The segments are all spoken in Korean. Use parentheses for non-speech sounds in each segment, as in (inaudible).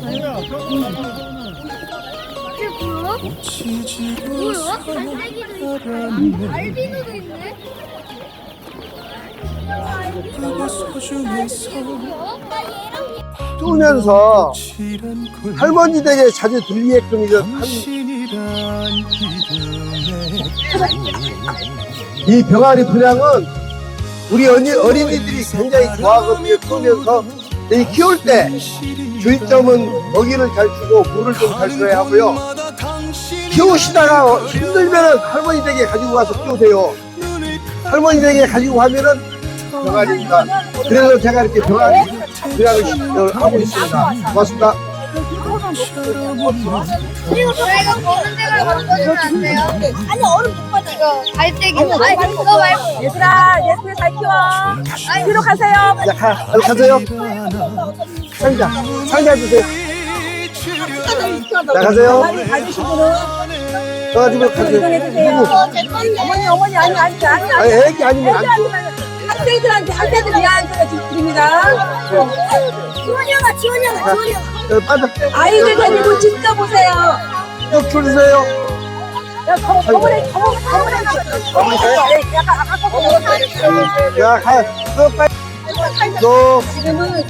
뭐야? 꽃이 지고 뭐야? 갈매기도 살아가네 알비노도 있네? 그게 소중해서 뜨면서 실한 걸 할머니 댁에 자주 들리게끔 이름에 이 병아리 분양은 우리 어린이들이 굉장히 좋아하거든요. 크면서 이 키울 때 주의점은 먹이를 잘 주고 물을 좀 잘 줘야 하고요. 키우시다가 힘들면 할머니 댁에 가지고 가서 키우세요. 할머니 댁에 가지고 가면은 병아리입니다. 그래서 제가 이렇게 병아리 분양을 하고 있습니다. 고맙습니다. 그리고 저희가 보는 데가 바꿔주면 안 돼요? 아니 얼음 못 받아 이거 갈대기 아니 이거 말고 얘들아, 예쁘게 잘 키워. 뒤로 가세요. 자, 가, 얼른 가세요. 상자, 상자 주세요. 자, 가세요. 많이 가지신 분은 가지고 가세요. 이동해주세요. 누구? 제 건데 어머니, 어머니, 아니, 아니, 아니, 아니, 아니. 애기 아니면 안 줘. 학생들한테, 학생들 위한 드립니다. 지원이 형아 지원이 형아 지원이 형아 어, 빠져. 아이들 데리고 진짜 보세요. 쭉 줄으세요. 야, 가. 또 빨리. 또. 지금은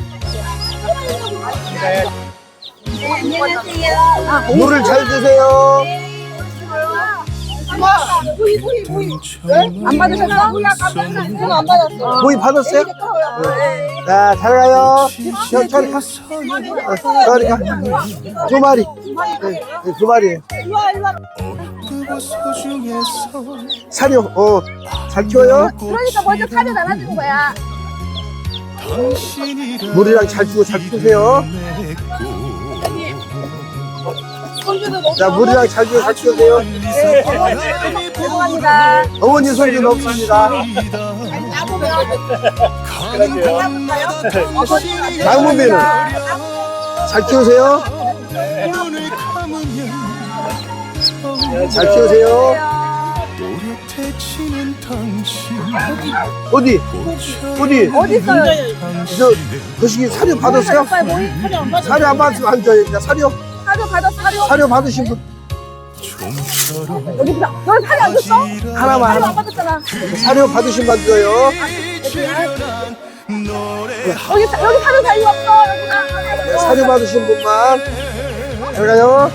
네 안녕하세요 물을 잘 드세요. 안 받으셨어? 그거 안 받았어. 보이 받았어요? 네. 자, 잘 가요. 저, 저리 가. 어, 저리 가. 두 마리. 네, 네, 두 마리. 그거 소중해서 사료, 어, 잘 키워요? 그러니까 먼저 사료 나눠주는 거야. 물이랑 잘 주고 잘 키우세요. 자, 물이랑 잘 주고 잘 키우세요. 죄송합니다. 어머니 손주는 없습니다. 눈을 감으면 잘 키우세요. 또렷해지는 당신 어디? 어디? 어디 있어요? 저, 그 시기 사료 받았어요? 사료 안 받으면 안 줘요. 자, 사료, 사료 받아, 사료. 사료 받으신 분 여기 있다. 너 사료 안 줬어? 하나만, 사료 안. 받았잖아. 사료 받으신 분 줘요. 여기, 사- 여기 사료 달리 없어. 여기 네, 사료 받으신 분만. 잘 가요.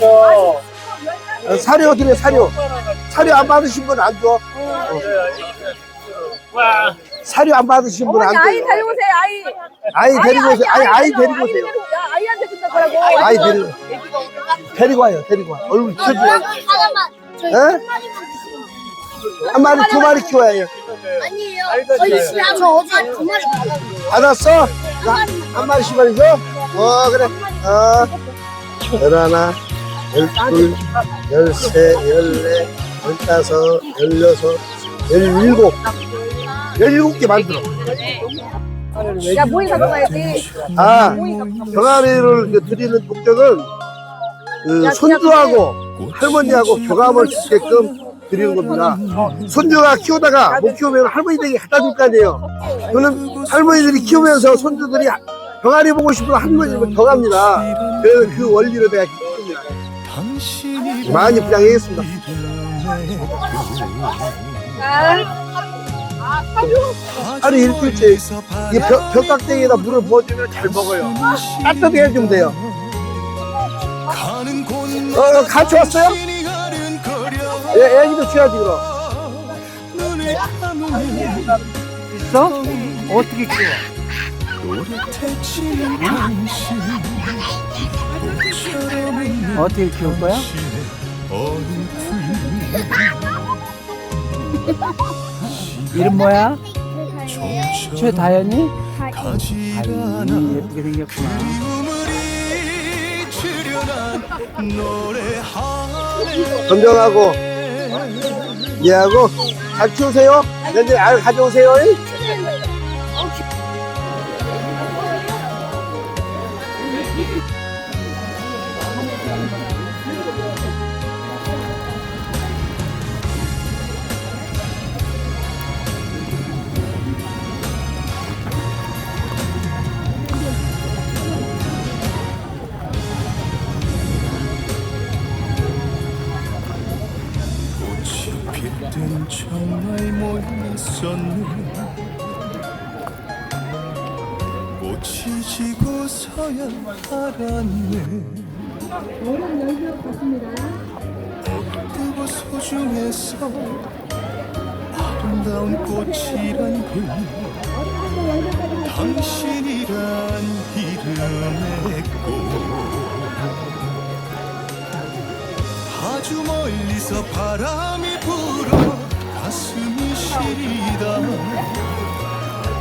어, 사료 드려, 사료. 사료 안 받으신 분 안 줘. 어. 사료 안 받으신 분 안 어머니 아이. 데리고 오세요, 아이. 아이 데리고 오세요. 아이, 아이 데리고 오세요. 야, 아이한테 준다 그러고. 아이 데리고. 데리고 와요, 데리고 와. 얼굴 쳐줘요. 하나만 저희 에? 한 마리만 주세요 한 마리, 두 마리 키워야 해요. 아니에요 저희 집에 저 어제 두 마리 받았어요 받았어? 자, 한 마리씩 말이죠? 어, 그래. 어. 열하나, 열둘, 열세, 열네, 열다섯, 열여섯, 열일곱. 열일곱 개 만들어. 야, 모이 가져가야지. 아, 병아리를 그 드리는 목적은 그 손주하고 할머니하고 교감을 주게끔 드리는 겁니다. 손주가 키우다가 못 키우면 할머니 댁에 갖다 줄 거 아니에요. 저는 할머니들이 키우면서 손주들이 병아리 보고 싶으면 할머니를 더 갑니다. 그래서 그 원리로 내가 키웁니다. 많이 부양하겠습니다. 하루 일주일째 이 벽, 벽각대기에다 물을 부어주면 잘 먹어요. 따뜻하게 해주면 돼요. 곳 어, 같이 왔어요? 애, 애기도 줘야지 그럼. 있어? 어떻게 키워? 어떻게 키울 거야? (laughs) 이름 뭐야? 최다연이? 가지런한 예쁘게 생겼구나. 건정하고 얘하고 잘 키우세요. 내일 알 가져오세요. 몰랐었네. 꽃이 지고서야 알았네. 어뜨고 소중해서 아름다운 꽃이란 걸 당신이란 이름의 꽃. 아주 멀리서 바람이 불어 가슴이 시리다.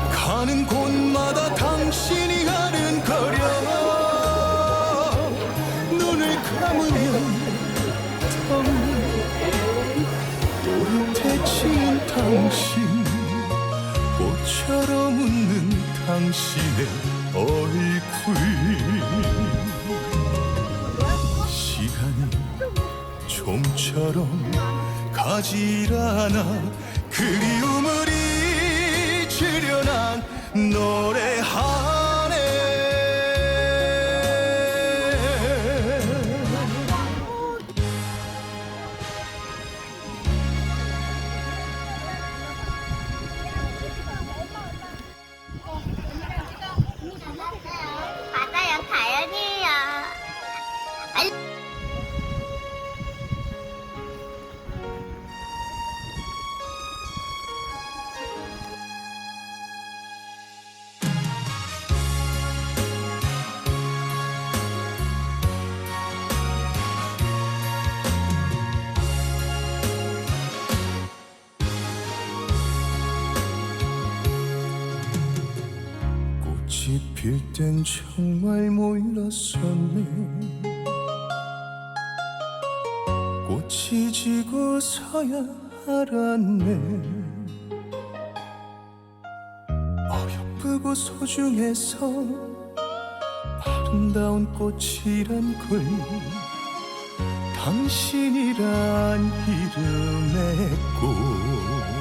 가는 곳마다 당신이 아른거려. 눈을 감으면 텅 또렷해지는 당신 꽃처럼 웃는 당신의 얼굴. 시간이 좀처럼 않아 그리움을 잊으려 난 노래 꽃이 필땐 정말 몰랐었네. 꽃이 지고서야 알았네. 어여쁘고 소중해서 아름다운 꽃이란 걸 당신이란 이름의 꽃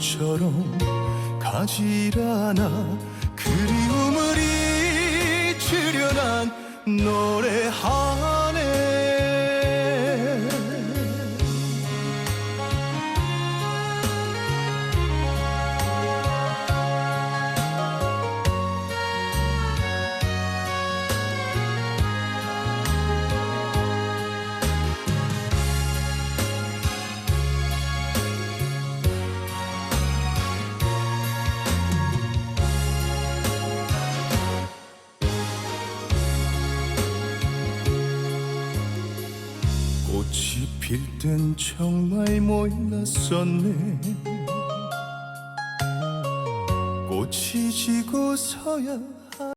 좀처럼 가질 않아 그리움을 잊으려 난 노래하 네 꽃이 필땐 정말 몰랐었네. 꽃이 지고서야